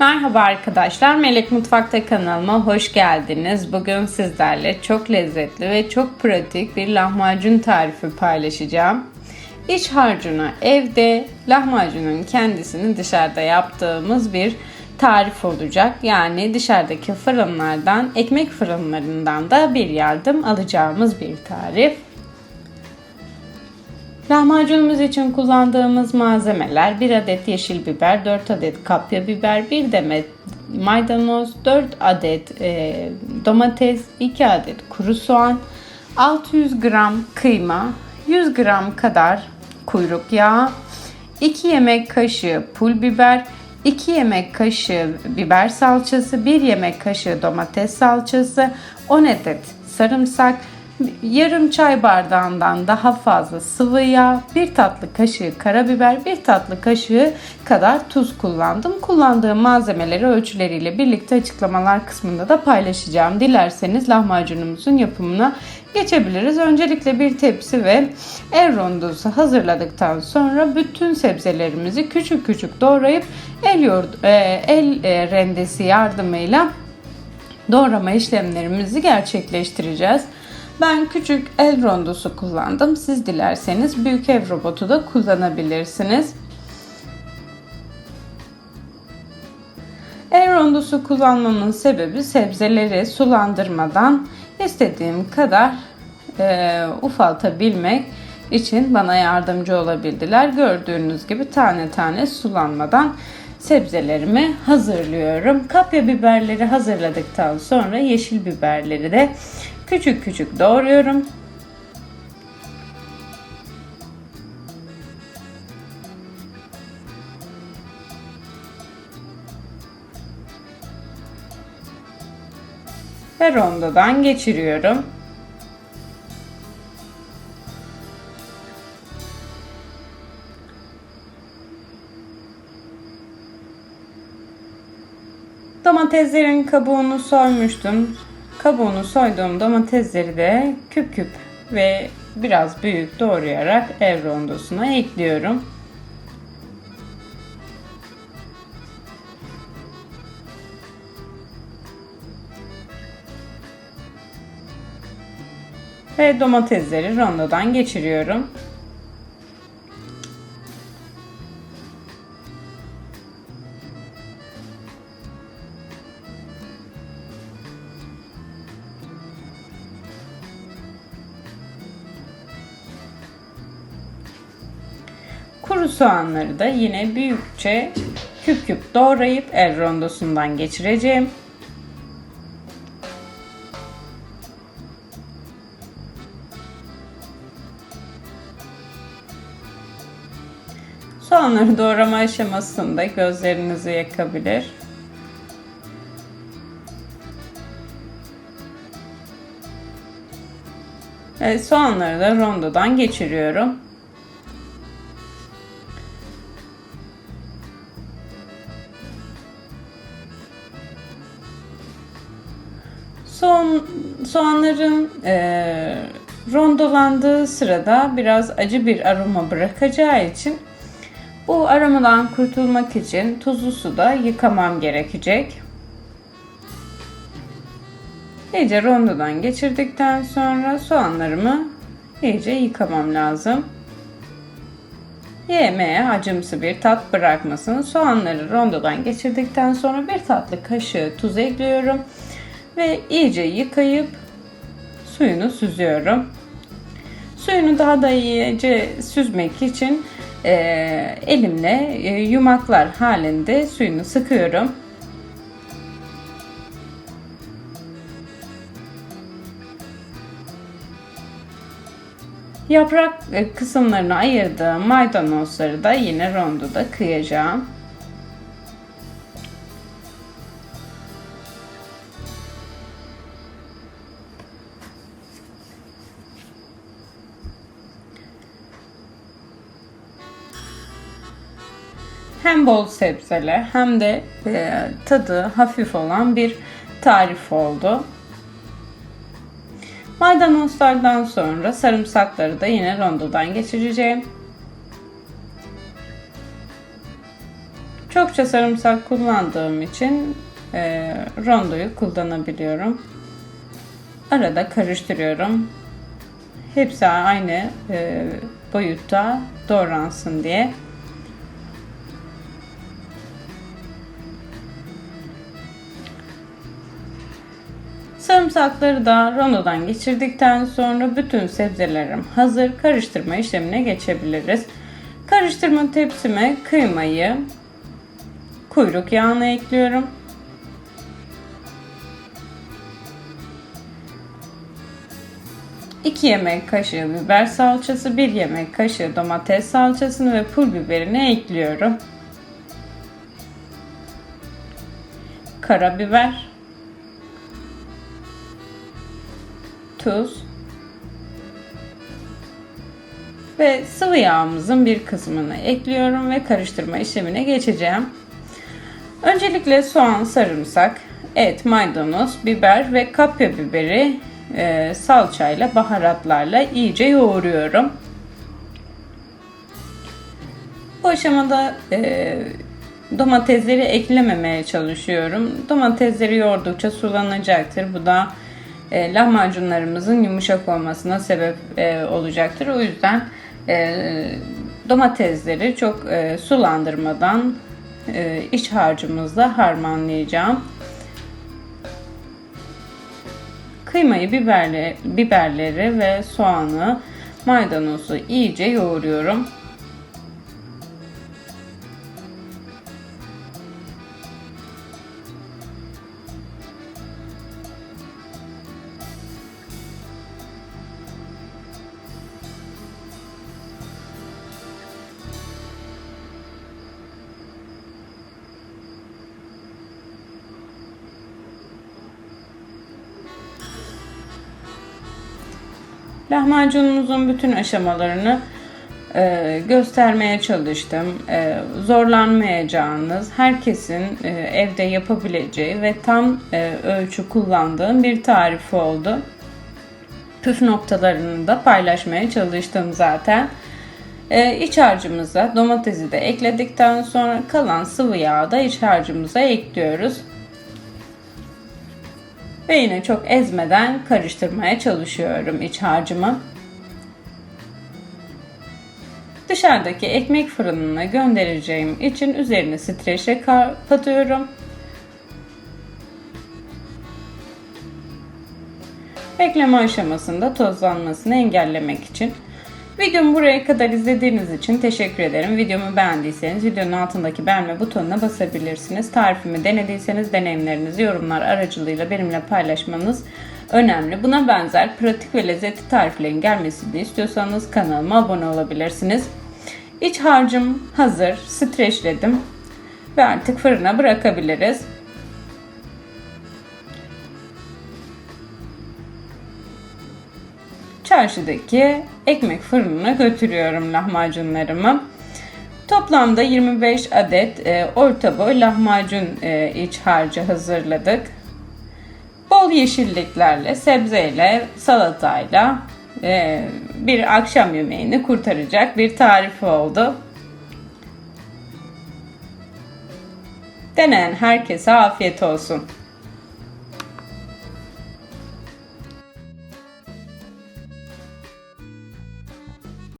Merhaba arkadaşlar, Melek Mutfak'ta kanalıma hoş geldiniz. Bugün sizlerle çok lezzetli ve çok pratik bir lahmacun tarifi paylaşacağım. İç harcına evde, lahmacunun kendisini dışarıda yaptığımız bir tarif olacak. Yani dışarıdaki fırınlardan, ekmek fırınlarından da bir yardım alacağımız bir tarif. Lahmacunumuz için kullandığımız malzemeler 1 adet yeşil biber, 4 adet kapya biber, 1 demet maydanoz, 4 adet e, domates, 2 adet kuru soğan, 600 gram kıyma, 100 gram kadar kuyruk yağı, 2 yemek kaşığı pul biber, 2 yemek kaşığı biber salçası, 1 yemek kaşığı domates salçası, 10 adet sarımsak, yarım çay bardağından daha fazla sıvı yağ, bir tatlı kaşığı karabiber, bir tatlı kaşığı kadar tuz kullandım. Kullandığım malzemeleri ölçüleriyle birlikte açıklamalar kısmında da paylaşacağım. Dilerseniz lahmacunumuzun yapımına geçebiliriz. Öncelikle bir tepsi ve el rondosu hazırladıktan sonra bütün sebzelerimizi küçük küçük doğrayıp el, yoğurt, e, el e, rendesi yardımıyla doğrama işlemlerimizi gerçekleştireceğiz. Ben küçük el rondosu kullandım. Siz dilerseniz büyük ev robotu da kullanabilirsiniz. El rondosu kullanmamın sebebi sebzeleri sulandırmadan istediğim kadar e, ufaltabilmek için bana yardımcı olabildiler. Gördüğünüz gibi tane tane sulanmadan sebzelerimi hazırlıyorum. Kapya biberleri hazırladıktan sonra yeşil biberleri de küçük küçük doğruyorum. Ve rondodan geçiriyorum. Domateslerin kabuğunu soymuştum. Kabuğunu soyduğum domatesleri de küp küp ve biraz büyük doğrayarak ev rondosuna ekliyorum. Ve domatesleri rondodan geçiriyorum. Soğanları da yine büyükçe küp küp doğrayıp el rondosundan geçireceğim. Soğanları doğrama aşamasında gözlerinizi yakabilir. Evet, soğanları da rondodan geçiriyorum. Soğan, soğanların e, rondolandığı sırada biraz acı bir aroma bırakacağı için bu aromadan kurtulmak için tuzlu suda yıkamam gerekecek. İyice rondodan geçirdikten sonra soğanlarımı iyice yıkamam lazım. Yemeğe acımsı bir tat bırakmasın. Soğanları rondodan geçirdikten sonra bir tatlı kaşığı tuz ekliyorum ve iyice yıkayıp suyunu süzüyorum. Suyunu daha da iyice süzmek için e, elimle e, yumaklar halinde suyunu sıkıyorum. Yaprak e, kısımlarını ayırdığım maydanozları da yine rondoda kıyacağım. Hem bol sebzeli hem de e, tadı hafif olan bir tarif oldu. Maydanozlardan sonra sarımsakları da yine rondodan geçireceğim. Çokça sarımsak kullandığım için e, rondoyu kullanabiliyorum. Arada karıştırıyorum. Hepsi aynı e, boyutta doğransın diye. Sarımsakları da rondodan geçirdikten sonra bütün sebzelerim hazır. Karıştırma işlemine geçebiliriz. Karıştırma tepsime kıymayı, kuyruk yağını ekliyorum. İki yemek kaşığı biber salçası, bir yemek kaşığı domates salçasını ve pul biberini ekliyorum. Karabiber, tuz ve sıvı yağımızın bir kısmını ekliyorum ve karıştırma işlemine geçeceğim. Öncelikle soğan, sarımsak, et, maydanoz, biber ve kapya biberi e, salçayla, baharatlarla iyice yoğuruyorum. Bu aşamada e, domatesleri eklememeye çalışıyorum. Domatesleri yoğurdukça sulanacaktır. Bu da e, lahmacunlarımızın yumuşak olmasına sebep e, olacaktır. O yüzden e, domatesleri çok e, sulandırmadan e, iç harcımızla harmanlayacağım. Kıymayı, biberle, biberleri ve soğanı, maydanozu iyice yoğuruyorum. Lahmacunumuzun bütün aşamalarını e, göstermeye çalıştım. E, zorlanmayacağınız, herkesin e, evde yapabileceği ve tam e, ölçü kullandığım bir tarif oldu. Püf noktalarını da paylaşmaya çalıştım zaten. E, iç harcımıza domatesi de ekledikten sonra kalan sıvı yağı da iç harcımıza ekliyoruz. Ve yine çok ezmeden karıştırmaya çalışıyorum iç harcımı. Dışarıdaki ekmek fırınına göndereceğim için üzerini streçle kapatıyorum. Bekleme aşamasında tozlanmasını engellemek için. Videomu buraya kadar izlediğiniz için teşekkür ederim. Videomu beğendiyseniz videonun altındaki beğenme butonuna basabilirsiniz. Tarifimi denediyseniz deneyimlerinizi yorumlar aracılığıyla benimle paylaşmanız önemli. Buna benzer pratik ve lezzetli tariflerin gelmesini istiyorsanız kanalıma abone olabilirsiniz. İç harcım hazır. Streçledim. Ve artık fırına bırakabiliriz. Çarşıdaki ekmek fırınına götürüyorum lahmacunlarımı. Toplamda 25 adet e, orta boy lahmacun e, iç harcı hazırladık. Bol yeşilliklerle, sebzeyle, salatayla e, bir akşam yemeğini kurtaracak bir tarif oldu. Deneyen herkese afiyet olsun.